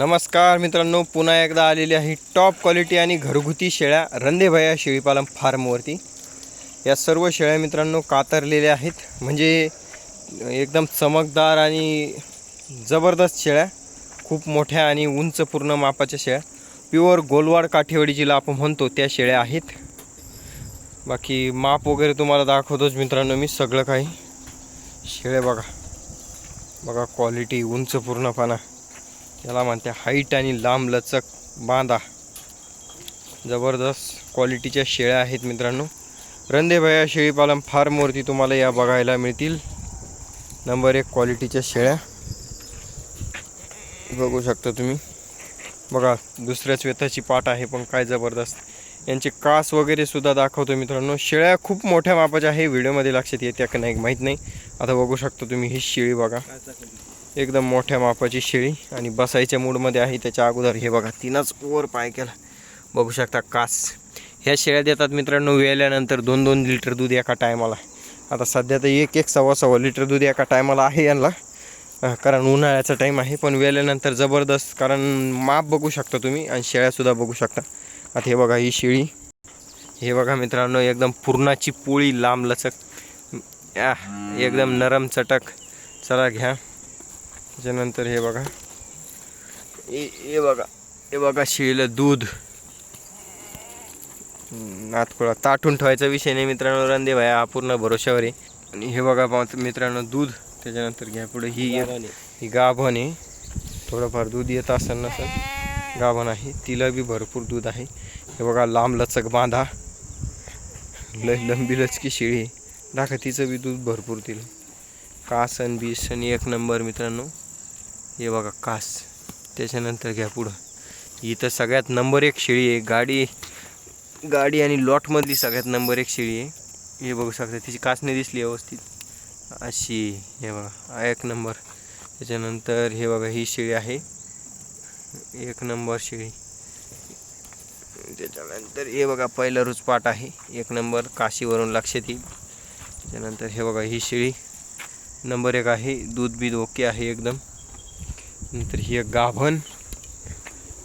नमस्कार मित्रांनो पुन्हा एकदा आलेली आहे टॉप क्वालिटी आणि घरगुती शेळ्या रंदेभया शेळीपालन फार्मवरती या सर्व शेळ्या मित्रांनो कातरलेल्या आहेत. म्हणजे एकदम चमकदार आणि जबरदस्त शेळ्या खूप मोठ्या आणि उंच पूर्ण मापाच्या शेळ्या. प्युअर गोलवाड काठेवाडी जिला आपण म्हणतो त्या शेळ्या आहेत. बाकी माप वगैरे तुम्हाला दाखवतोच मित्रांनो मी सगळं काही. शेळ्या बघा. बघा क्वालिटी उंच पूर्णपणा. याला म्हणते हाईट आणि लांब लचक बांधा. जबरदस्त क्वालिटीच्या शेळ्या आहेत मित्रांनो. रंदेभया शेळीपालन फार मूर्ती तुम्हाला या बघायला मिळतील. नंबर एक क्वालिटीच्या शेळ्या. बघू शकता तुम्ही. बघा दुसऱ्याच वेताची पाट आहे पण काय जबरदस्त. यांचे कास वगैरे सुद्धा दाखवतो मित्रांनो. शेळ्या खूप मोठ्या मापाच्या आहे व्हिडिओमध्ये लक्षात येते का नाही माहीत नाही. आता बघू शकता तुम्ही ही शेळी बघा. एकदम मोठ्या मापाची शेळी आणि बसायच्या मूडमध्ये आहे. त्याच्या अगोदर हे बघा तिनंच वर पाय केला. बघू शकता कास. ह्या शेळ्या देतात मित्रांनो वेल्यानंतर दोन दोन लिटर दूध एका टायमाला आता सध्या तर एक एक सव्वा सव्वा लिटर दूध एका टायमाला आहे यांना. कारण उन्हाळ्याचा टाईम आहे पण वेल्यानंतर जबरदस्त कारण माप बघू शकता तुम्ही आणि शेळ्यासुद्धा बघू शकता. आता हे बघा ही शेळी. हे बघा मित्रांनो एकदम पूर्णाची पोळी लांब लचक. या एकदम नरम चटक. चला घ्या. त्याच्यानंतर हे बघा. हे हे बघा. हे बघा शेळीला दूध. नातकुळा ताटून ठेवायचा विषय नाही मित्रांनो. रंदे भाया हा पूर्ण भरोशावर आहे. आणि हे बघा पाहतो मित्रांनो दूध. त्याच्यानंतर घ्या पुढे. ही ही गाभण आहे. थोडंफार दूध येत असेल नसेल गाभण आहे. तिला बी भरपूर दूध आहे. हे बघा लांब लचक बांधा. लय लंबी लचकी शेळी आहे. दाखा तिचं बी दूध भरपूर तिला. कास आणि बीस आणि एक नंबर मित्रांनो. हे बघा कास. त्याच्यानंतर घ्या पुढं. इथं सगळ्यात नंबर एक शेळी आहे. गाडी गाडी आणि लॉटमधली सगळ्यात नंबर एक शेळी आहे. हे बघू शकता तिची कासणी दिसली व्यवस्थित. अशी हे बघा एक नंबर त्याच्यानंतर हे बघा ही शेळी आहे. एक नंबर शेळी. त्याच्यानंतर हे बघा पहिला रुचपाट आहे. एक नंबर काशीवरून लक्षात येईल त्याच्यानंतर हे बघा ही शेळी. नंबर एक आहे दूध बीध ओके आहे एकदम. नंतर ही एक गाभण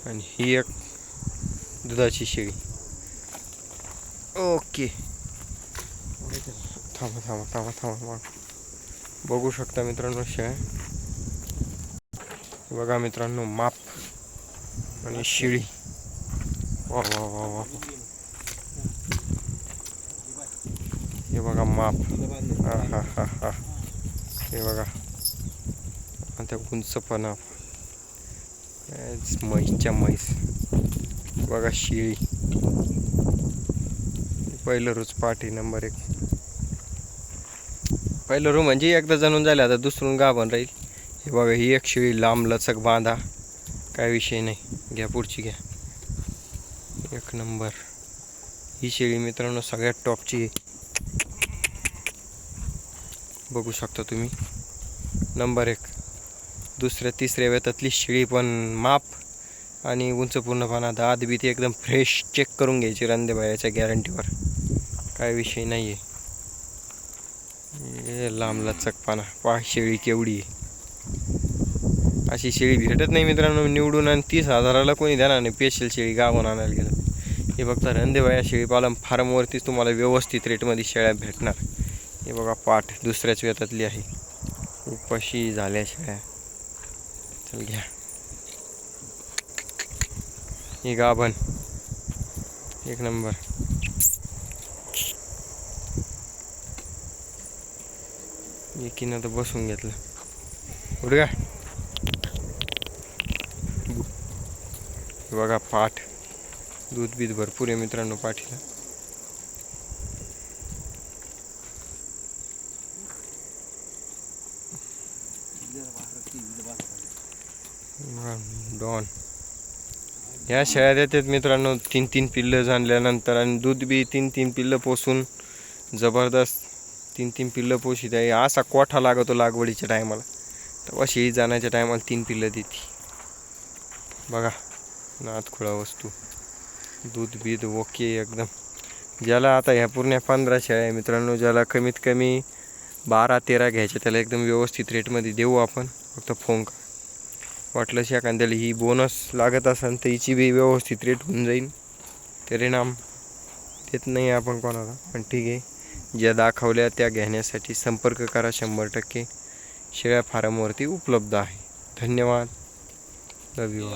आणि ही एक दुधाची शेळी. ओके. थांबा थांबा थांबा थांबा बघू शकता मित्रांनो शेळ्या. बघा मित्रांनो माप आणि शिळी. वा वा वा वा हे बघा माप. हा हा हा हा. हे बघा. आता उंचपणा. म्हैसच्या म्हैस बघा शिळी. पहिलं रोज पाठी नंबर एक. पहिलं रू म्हणजे एकदा जणून झालं आता दुसरून गाभण राहील. हे बघा ही एक शिळी लांब लचक बांधा. काय विषय नाही. घ्या पुढची घ्या. एक नंबर ही शेळी मित्रांनो सगळ्यात टॉपची आहे. बघू शकता तुम्ही. नंबर एक. दुसऱ्या तिसऱ्या वेतातली शेळी पण माप आणि उंच पूर्णपणा दाद बी ती एकदम फ्रेश चेक करून घ्यायची रंदेबायाच्या गॅरंटीवर काय विषय नाही आहे हे लांब लचकपणा पा शेळी केवढी आहे. अशी शेळी भेटत नाही मित्रांनो. निवडून आणि तीस हजाराला कोणी देणार नाही. पेशल शेळी गावून आणायला गेलं. हे फक्त रंदेबाया शेळीपालन फार्मवरतीच तुम्हाला व्यवस्थित रेटमध्ये शेळ्या भेटणार. हे बघा पाठ दुसऱ्याच वेतातली आहे. उपाशी झाल्या शेळ्या. चल घ्या. ही गाभण एक नंबर. एकीनं तर बसून घेतलं. उठ का बघा पाठ. दूध बीध भरपूर आहे मित्रांनो पाठीला. बघा, डॉन. ह्या शेळ्या देतात मित्रांनो तीन तीन पिल्लं आणल्यानंतर आणि दूध बी तीन तीन पिल्लं पोसून जबरदस्त तीन तीन पिल्लं पोषित आहे. असा कोठा लागतो लागवडीच्या टायमाला तेव्हा शेळी जाण्याच्या टायमाला तीन पिल्लं देते. बघा नातखुळा वस्तू. दूध बीध ओके एकदम. ज्याला आता ह्या पूर्ण पंधरा शेळ्या आहे मित्रांनो ज्याला कमीत कमी बारा तेरा घ्यायच्या त्याला एकदम व्यवस्थित रेटमध्ये देऊ आपण. फक्त फोन कर. वाटलंच एखाद्याला ही बोनस लागत असेल तर हिची बी व्यवस्थित रेट होऊन जाईल परिणाम देत नाही आपण कोणाला पण ठीक आहे. ज्या दाखवल्या त्या घेण्यासाठी संपर्क करा शंभर टक्के. शेळ्या फार्मवरती उपलब्ध आहे. धन्यवाद. लव यू